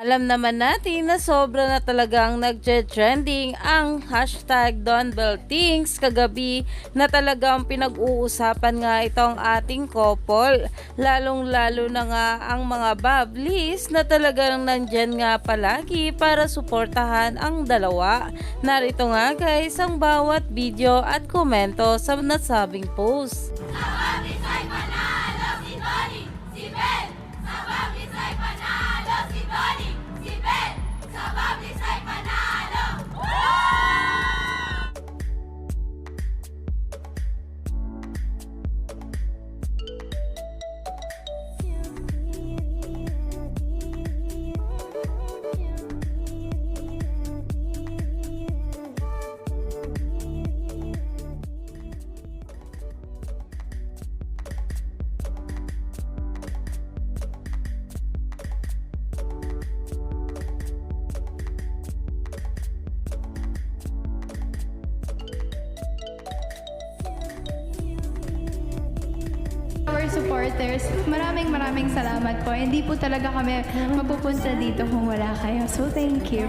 Alam naman natin na sobra na talagang nagje-trending ang hashtag DonBeltings kagabi na talagang pinag-uusapan nga itong ating couple. Lalong-lalo na nga ang mga bablis na talagang nandyan nga palagi para suportahan ang dalawa. Narito nga guys ang bawat video at komento sa nasabing post. Our supporters, maraming maraming salamat po. Hindi po talaga kami mapupunta dito kung wala kayo. So, thank you.